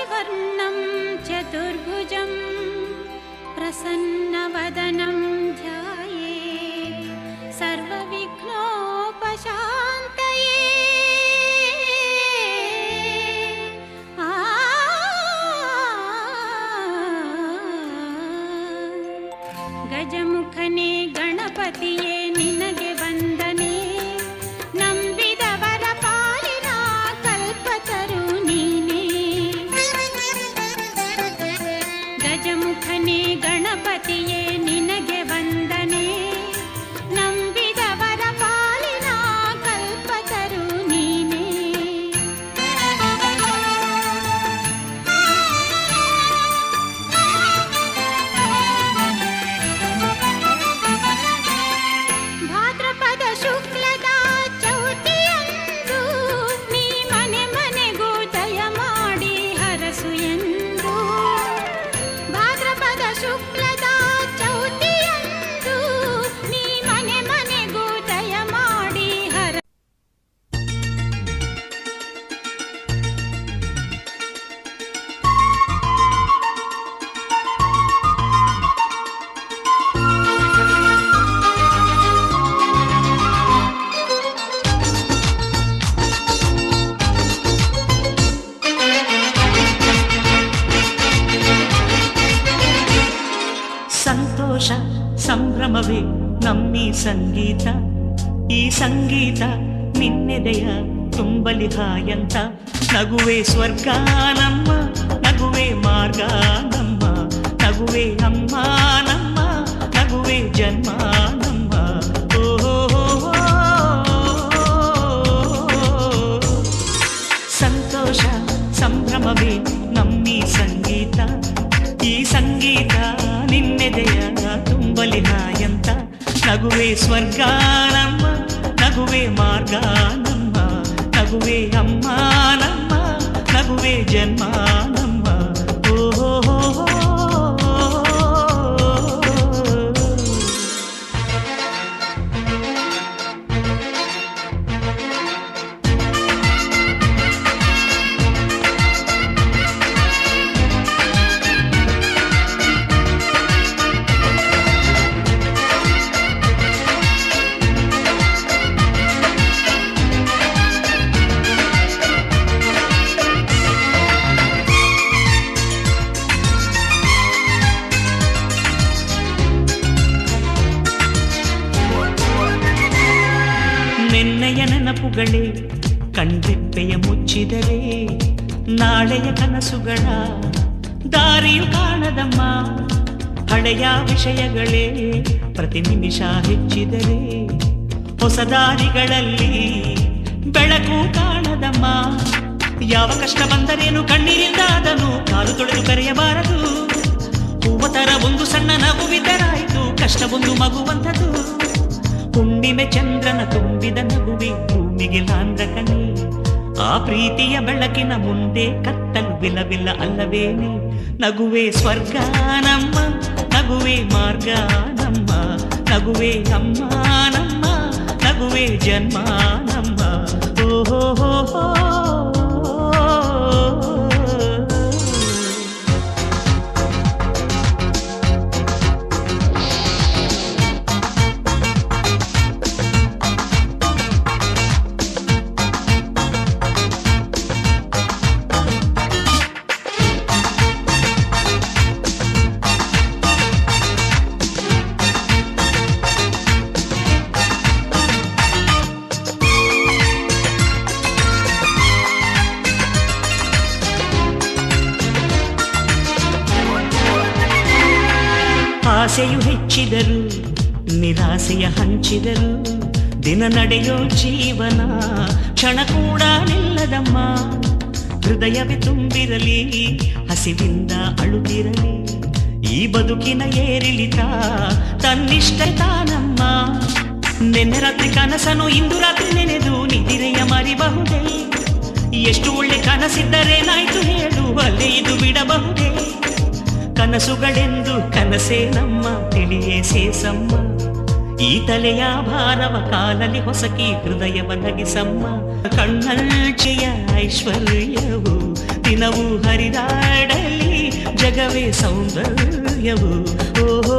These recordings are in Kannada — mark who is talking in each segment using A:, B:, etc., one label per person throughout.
A: र्णं चतुर्भुजं
B: प्रसन्नवदनम् ಸಂಭ್ರಮವೇ ನಮ್ಮಿ ಸಂಗೀತ ಈ ಸಂಗೀತ ನಿನ್ನೆದೆಯ ತುಂಬಲಿ ಹಾಯಂತ ನಗುವೆ ಸ್ವರ್ಗ ನಮ್ಮ ನಗುವೆ ಮಾರ್ಗ ನಮ್ಮ ನಗುವೆ ಅಮ್ಮ ನಮ್ಮ ನಗುವೆ ಜನ್ಮ ನಮ್ಮ ಓ ಸಂತೋಷ ಸಂಭ್ರಮವೇ ನಮ್ಮಿ ಸಂಗೀತ ಈ ನಗುವೆ ಸ್ವರ್ಗ ನಮ್ಮ ನಗುವೆ ಮಾರ್ಗ ನಮ್ಮ ನಗುವೆ ಅಮ್ಮ ಹಳೆಯ ವಿಷಯಗಳೇ ಪ್ರತಿ ನಿಮಿಷ ಹೆಚ್ಚಿದರೆ ಹೊಸ ದಾರಿಗಳಲ್ಲಿ ಬೆಳಕು ಕಾಣದಮ್ಮ. ಯಾವ ಕಷ್ಟ ಬಂದರೇನು ಕಣ್ಣೀರಿಂದ ಅದನ್ನು ಕಾಲು ತೊಳೆದು ಕರೆಯಬಾರದು. ಹೂವತರ ಒಂದು ಸಣ್ಣ ನಗುವಿದ್ದರಾಯಿತು ಕಷ್ಟವೊಂದು ಮಗುವಂಥದ್ದು. ಹುಣ್ಣಿಮೆ ಚಂದ್ರನ ತುಂಬಿದ ನಗುವೆ ಭೂಮಿಗೆ ಲಾಂದ್ರಕನೆ ಆ ಪ್ರೀತಿಯ ಬೆಳಕಿನ ಮುಂದೆ ಕತ್ತಲು ಬಿಲವಿಲ್ಲ ಅಲ್ಲವೇನೆ. ನಗುವೆ ಸ್ವರ್ಗ ನಮ್ಮ ನಗುವೆ ಮಾರ್ಗ ನಮ್ಮ ನಗುವೆ ಅಮ್ಮ ನಮ್ಮ ಆಸೆಯು ಹೆಚ್ಚಿದರು, ನಿರಾಸೆಯ ಹಂಚಿದರು. ದಿನ ನಡೆಯೋ ಜೀವನ ಕ್ಷಣ ಕೂಡ ನಿಲ್ಲದಮ್ಮ. ಹೃದಯವೇ ತುಂಬಿರಲಿ, ಹಸಿವಿಂದ ಅಳುತ್ತಿರಲಿ. ಈ ಬದುಕಿನ ಏರಿಳಿತ ತನ್ನಿಷ್ಟ ತಾನಮ್ಮ. ನಿನ್ನೆ ರಾತ್ರಿ ಕನಸನು ಇಂದು ರಾತ್ರಿ ನೆನೆದು ನಿದಿರೆಯ ಮರಿಬಹುದೇ. ಎಷ್ಟು ಒಳ್ಳೆ ಕನಸಿದ್ದರೇನಾಯ್ತು ಹೇಳು, ಅಲ್ಲೇ ಇದು ಬಿಡಬಹುದೇ. ಕನಸುಗಳೆಂದು ಕನಸೇ ನಮ್ಮ, ತಿಳಿಯೇ ಸೇಸಮ್ಮ ಈ ತಲೆಯ ಭಾರವ ಕಾಲಲಿ ಹೊಸಕಿ ಹೃದಯವ ನಗಿಸಮ್ಮ. ಕಣ್ಣಲ್ಚೆಯ ಐಶ್ವರ್ಯವು ದಿನವೂ ಹರಿದಾಡಲಿ, ಜಗವೇ ಸೌಂದರ್ಯವು. ಓಹೋ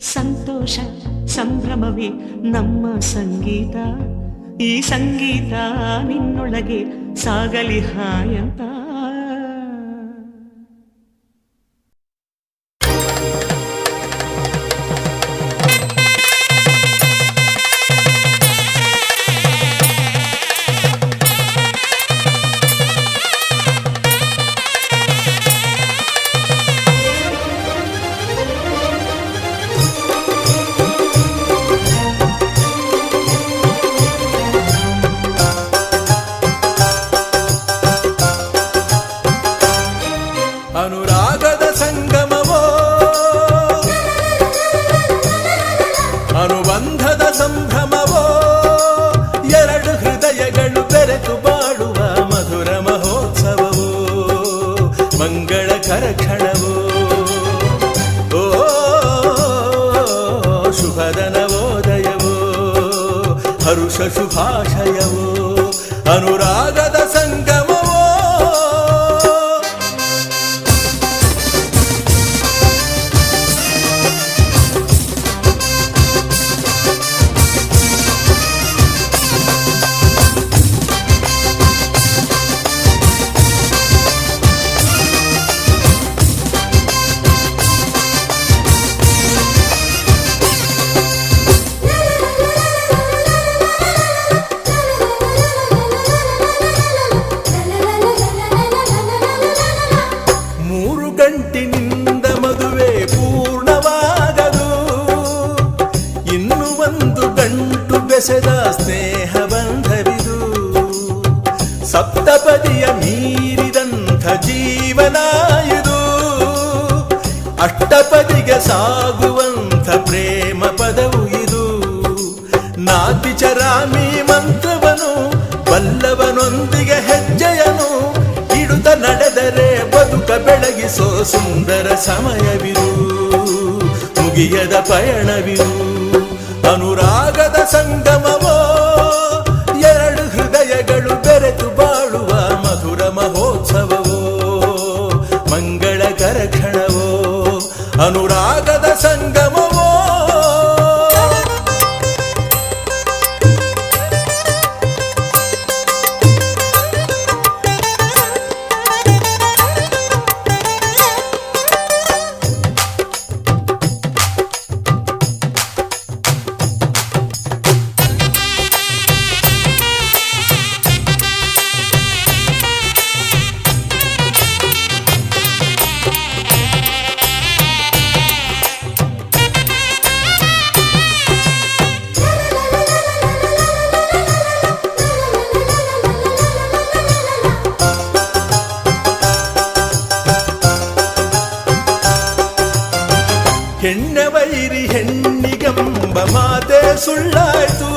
B: ಸಂತೋಷ, ಸಂಭ್ರಮವೇ ನಮ್ಮ ಸಂಗೀತ. ಈ ಸಂಗೀತ ನಿನ್ನೊಳಗೆ ಸಾಗಲಿ ಹಾಯಂತ.
C: ಮೂರು ಗಂಟಿನಿಂದ ಮದುವೆ ಪೂರ್ಣವಾಗದು. ಇನ್ನು ಒಂದು ಗಂಟು ಬೆಸೆದ ಸ್ನೇಹ ಬಂಧವಿದು. ಸಪ್ತಪದಿಯ ಮೀರಿದಂಥ ಜೀವನ ಇದು ಅಷ್ಟಪದಿಗೆ ಸಾಗುವಂಥ ಬೆಳಗಿಸೋ ಸುಂದರ ಸಮಯವಿರು ಮುಗಿಯದ ಪಯಣವಿರು. ಅನುರಾಗದ ಸಂಗಮವೋ ಸುಳ್ಳಾಯ್ತು.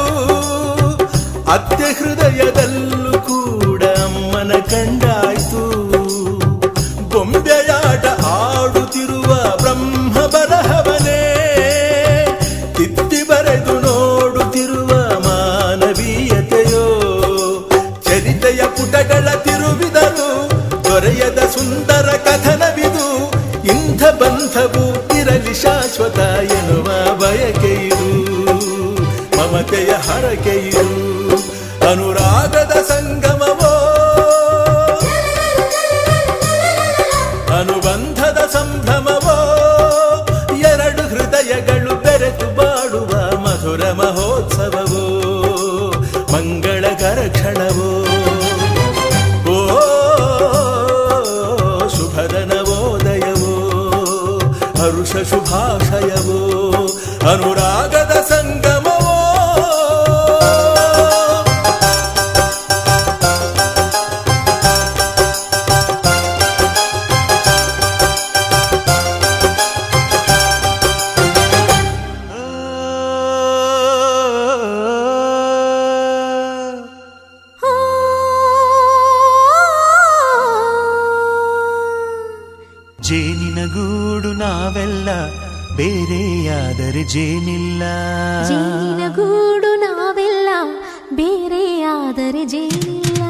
C: ಅತ್ತೆ ಹೃದಯದಲ್ಲೂ ಕೂಡ ಅಮ್ಮನ ಕಂಡಾಯ್ತು. ಬೊಂಬೆಯಾಟ ಆಡುತ್ತಿರುವ ಬ್ರಹ್ಮ ಬರಹವನೇ ತಿತ್ತಿ ಬರೆದು ನೋಡುತ್ತಿರುವ ಮಾನವೀಯತೆಯೋ, ಚರಿತೆಯ ಪುಟಗಳ ತಿರುವಿದನು ದೊರೆಯದ ಸುಂದರ ಕಥನವಿದು, ಇಂಥ ಬಂಧವು ಇರಲಿ ಶಾಶ್ವತ ಮಮತೆಯ ಹರಕೆಯು ಅನುರಾಗದ
D: ಜೇನಿಲ್ಲ
E: ಜೇನಿನ ಗೂಡು ನಾವೆಲ್ಲ ಬೇರೆಯಾದರೆ ಜೇನಿಲ್ಲ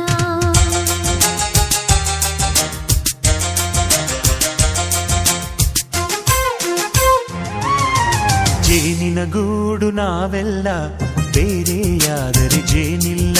D: ಜೇನಿನ ಗೂಡು ನಾವೆಲ್ಲ ಬೇರೆಯಾದರೆ ಜೇನಿಲ್ಲ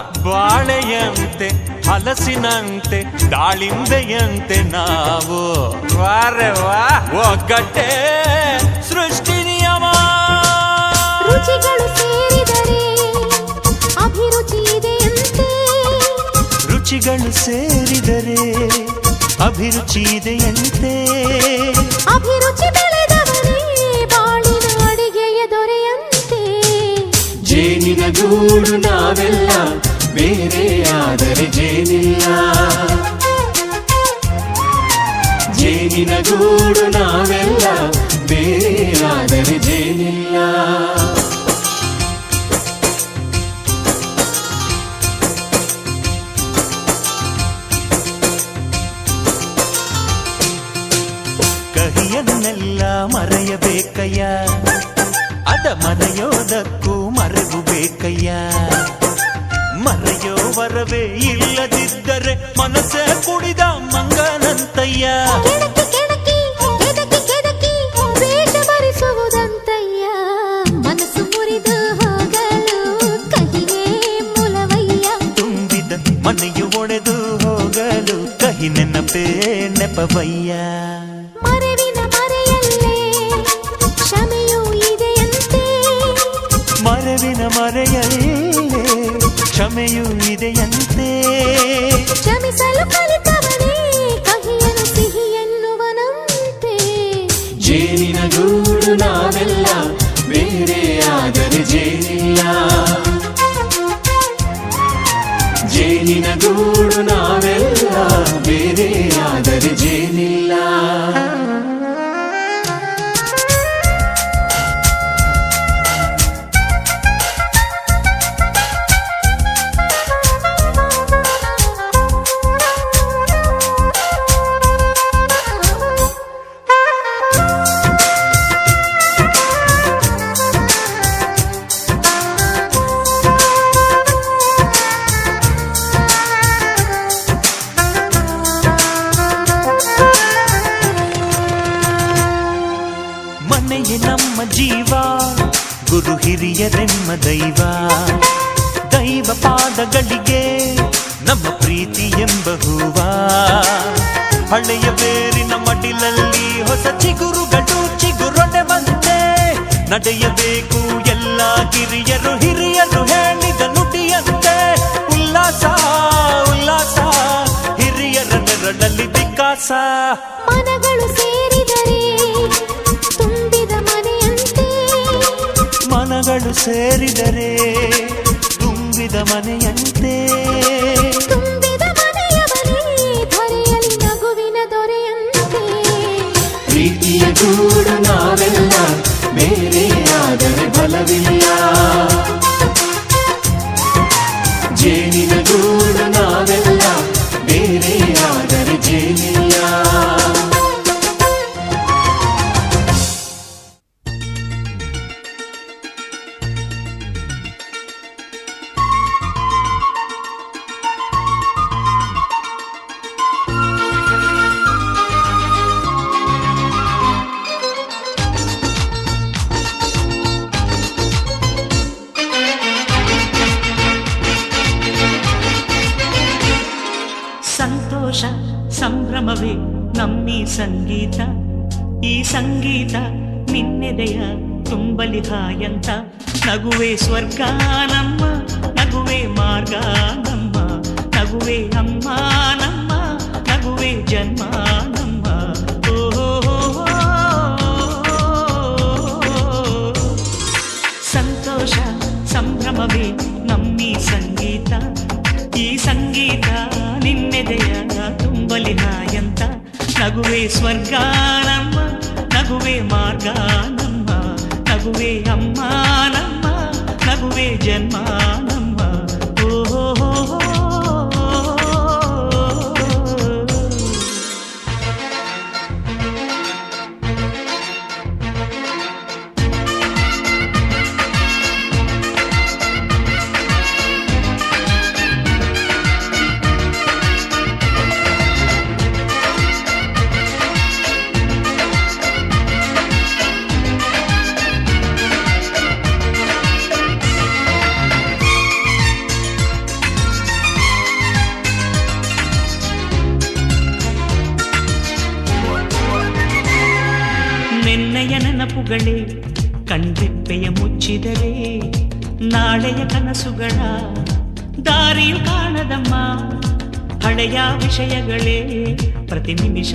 C: ಬಾಳೆಯಂತೆ ಹಲಸಿನಂತೆ ದಾಳಿಂಬೆಯಂತೆ ನಾವು. ವಾರವಾ ಒಗ್ಗಟ್ಟೆ ಸೃಷ್ಟಿ ನಿಯಮ.
E: ರುಚಿಗಳು ಸೇರಿದರೆ ಅಭಿರುಚಿ ಇದೆಯಂತೆ.
D: ರುಚಿಗಳು ಸೇರಿದರೆ ಅಭಿರುಚಿ ಜೇನಿನ ಗೂಡು ನಾವೆಲ್ಲ ಬೇರೆಯಾದರೆ ಜೇನಿಲ್ಲ ಜೇನಿನ ಗೂಡು ನಾವೆಲ್ಲ ಬೇರೆಯಾದರೆ ಜೇನಿಲ್ಲ
E: అంతయ్యా
D: ಜೇನಿನ ಗೂಡು ನಾವೆಲ್ಲ ಬೇರೆಯಾದರೆ ಜೇನಿಲ್ಲ ಜೇನಿನ ಗೂಡು ನಾವೆಲ್ಲ ಬೇರೆಯಾದರೆ ಜೇನಿಲ್ಲ ಹಿರಿಯರೆಮ್ಮ ದೈವ. ದೈವ ಪಾದಗಳಿಗೆ ನಮ್ಮ ಪ್ರೀತಿ ಎಂಬ ಹೂವ. ಹಳೆಯ ಬೇರಿನ ಮಡಿಲಲ್ಲಿ ಹೊಸ ಚಿಗುರುಗಳು ಚಿಗುರೊಡೆ ಬಂದೆ ನಡೆಯಬೇಕು ಎಲ್ಲ ಕಿರಿಯರು ಹಿರಿಯರು ಹೇಳಿದ ನುಡಿಯಂತೆ. ಉಲ್ಲಾಸ ಉಲ್ಲಾಸ, ಹಿರಿಯರ ನೆರಳಲ್ಲಿ ವಿಕಾಸ.
E: ಮನಗಳು
D: ಮನಗಳು ಸೇರಿದರೆ ತುಂಬಿದ ಮನೆಯಂತೆ.
E: ತುಂಬಿದ ಮನೆಯವನೇ ಧರೆಯಲಿ ನಗುವಿನ ದೊರೆಯಂತೆ.
D: ಪ್ರೀತಿಯ ಗೂಡು ನಾವೆಲ್ಲ ಬೇರೆಯಾದರೆ ಬಲವಿಲ್ಲ.
B: ಸಂತೋಷ ಸಂಭ್ರಮವೇ ನಮ್ಮಿ ಸಂಗೀತ ಈ ಸಂಗೀತ ನಿನ್ನೆದೆಯ ತುಂಬಲಿ ಹಾಯಂತ ನಗುವೆ ಸ್ವರ್ಗ ನಮ್ಮ ನಗುವೆ ಮಾರ್ಗ ನಮ್ಮ ನಗುವೆ ಅಮ್ಮ ನಮ್ಮ ನಗುವೆ ಜನ್ಮ ಸಂಗೀತ ನಿನ್ನೆದೆಯ ತುಂಬಲಿ ಹಾಯಂತ ನಗುವೆ ಸ್ವರ್ಗ ನಮ್ಮ ನಗುವೆ ಮಾರ್ಗ ನಮ್ಮ ನಗುವೆ ಅಮ್ಮ ನಮ್ಮ ನಗುವೆ ಜನ್ಮ ಹಳೆಯ ವಿಷಯಗಳೇ ಪ್ರತಿ ನಿಮಿಷ.